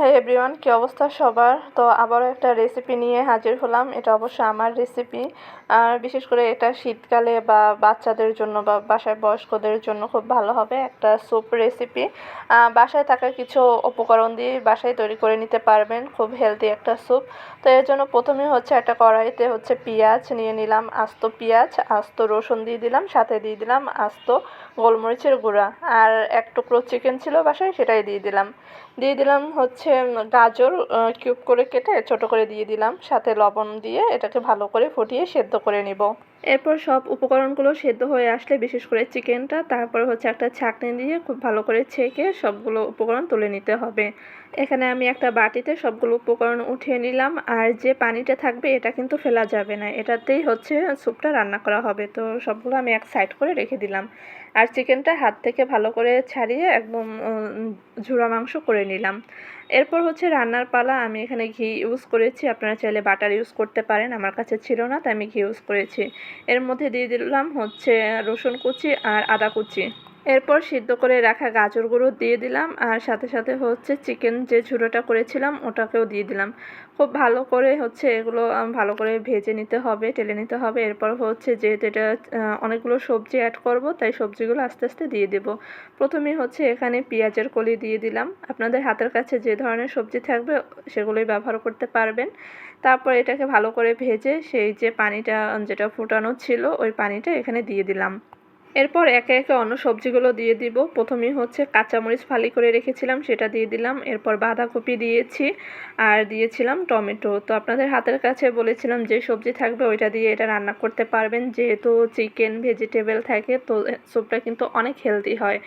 হ্যাঁ এভরিওয়ান কী অবস্থা সবার? তো আবারও একটা রেসিপি নিয়ে হাজির হলাম। এটা অবশ্য আমার রেসিপি আর বিশেষ করে এটা শীতকালে বা বাচ্চাদের জন্য বা বাসায় বয়স্কদের জন্য খুব ভালো হবে একটা স্যুপ রেসিপি বাসায় থাকা কিছু উপকরণ দিয়ে বাসায় তৈরি করে নিতে পারবেন, খুব হেলদি একটা স্যুপ তো এর জন্য প্রথমে হচ্ছে একটা কড়াইতে হচ্ছে পেঁয়াজ নিয়ে নিলাম, আস্ত পেঁয়াজ, আস্ত রসুন দিয়ে দিলাম, সাথে দিয়ে দিলাম আস্ত গোলমরিচের গুঁড়া। আর এক টুকরো চিকেন ছিল বাসায়, সেটাই দিয়ে দিলাম। দিয়ে দিলাম হচ্ছে গাজর কিউব করে কেটে ছোট করে দিয়ে দিলাম। সাথে লবণ দিয়ে এটাকে ভালো করে ফুটিয়ে সেদ্ধ করে নিব। এরপর সব উপকরণগুলো সেদ্ধ হয়ে আসলে বিশেষ করে চিকেনটা, তারপর হচ্ছে একটা ছাঁকনি দিয়ে খুব ভালো করে ছেঁকে সবগুলো উপকরণ তুলে নিতে হবে। এখানে আমি একটা বাটিতে সবগুলো উপকরণ উঠিয়ে নিলাম, আর যে পানিটা থাকবে এটা কিন্তু ফেলা যাবে না। এটাতেই হচ্ছে স্যুপটা রান্না করা হবে। তো সবগুলো আমি এক সাইড করে রেখে দিলাম। আর চিকেনটা হাত থেকে ভালো করে ছাড়িয়ে একদম ঝুড়া মাংস করে নিলাম। এরপর হচ্ছে রান্নার পালা, আমি এখানে ঘি ইউজ করেছি। আপনারা চাইলে বাটার ইউজ করতে পারেন, আমার কাছে ছিল না, তাই আমি ঘি ইউজ করেছি। এর মধ্যে দিয়ে দিলাম হচ্ছে রসুন কুচি আর আদা কুচি। এরপর সিদ্ধ করে রাখা গাজরগুলো দিয়ে দিলাম আর সাথে সাথে হচ্ছে চিকেন যে ঝুড়োটা করেছিলাম ওটাকেও দিয়ে দিলাম। খুব ভালো করে হচ্ছে এগুলো ভালো করে ভেজে নিতে হবে, টেলে নিতে হবে। এরপর হচ্ছে যেহেতু এটা অনেকগুলো সবজি অ্যাড করব, তাই সবজিগুলো আস্তে আস্তে দিয়ে দেব। প্রথমে হচ্ছে এখানে পেঁয়াজের কলি দিয়ে দিলাম। আপনাদের হাতের কাছে যে ধরনের সবজি থাকবে সেগুলোই ব্যবহার করতে পারবেন। তারপর এটাকে ভালো করে ভেজে সেই যে পানিটা, যেটা ফুটানো ছিল, ওই পানিটা এখানে দিয়ে দিলাম। এরপর একে একে অন্য সবজিগুলো দিয়ে দিব। প্রথমেই হচ্ছে কাঁচামরিচ ফালি করে রেখেছিলাম, সেটা দিয়ে দিলাম। এরপর বাঁধাকপি দিয়েছি আর দিয়েছিলাম টমেটো। তো আপনাদের হাতের কাছে বলেছিলাম যে সবজি থাকবে ওইটা দিয়ে এটা রান্না করতে পারবেন। যেহেতু চিকেন, ভেজিটেবল থাকে, তো স্যুপটা কিন্তু অনেক হেলদি হয়।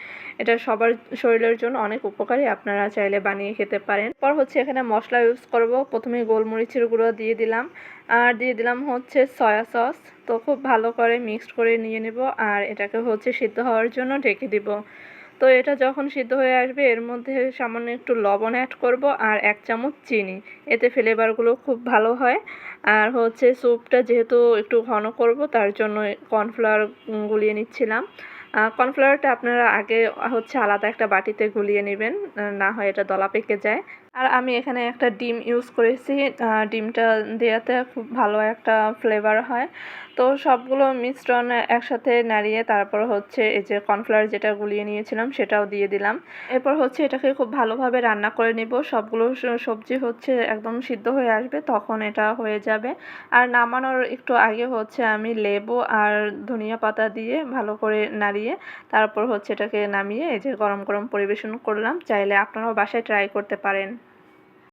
এটা সবার শরীরের জন্য অনেক উপকারী, আপনারা চাইলে বানিয়ে খেতে পারেন। পর হচ্ছে এখানে মশলা ইউজ করব। প্রথমে গোলমরিচের গুঁড়ো দিয়ে দিলাম। আর দিয়ে দিলাম হচ্ছে সয়া সস। তো খুব ভালো করে মিক্সড করে নিয়ে নেব আর এটাকে হচ্ছে সিদ্ধ হওয়ার জন্য ঢেকে দিব। তো এটা যখন সিদ্ধ হয়ে আসবে, এর মধ্যে সামান্য একটু লবণ অ্যাড করব আর এক চামচ চিনি। এতে ফ্লেভারগুলো খুব ভালো হয়। আর হচ্ছে স্যুপটা যেহেতু একটু ঘন করব, তার জন্য কর্নফ্লাওয়ার গুলিয়ে নিচ্ছিলাম। কর্নফ্লাওয়ারটা আপনারা আগে হচ্ছে আলাদা একটা বাটিতে গুলিয়ে নেবেন, না হয় এটা দলা পেকে যায়। আর আমি এখানে একটা ডিম ইউজ করেছি। ডিমটা দেওয়াতে খুব ভালো একটা ফ্লেভার হয়। তো সবগুলো মিশ্রণ একসাথে নাড়িয়ে তারপর হচ্ছে এই যে কর্নফ্লাওয়ার যেটা গুলিয়ে নিয়েছিলাম সেটাও দিয়ে দিলাম। এরপর হচ্ছে এটাকে খুব ভালোভাবে রান্না করে নিব। সবগুলো সবজি হচ্ছে একদম সিদ্ধ হয়ে আসবে, তখন এটা হয়ে যাবে। আর নামানোর একটু আগে হচ্ছে আমি লেবু আর ধনিয়া পাতা দিয়ে ভালো করে নাড়িয়ে তারপর হচ্ছে এটাকে নামিয়ে এই যে গরম গরম পরিবেশন করলাম। চাইলে আপনারাও বাসায় ট্রাই করতে পারেন।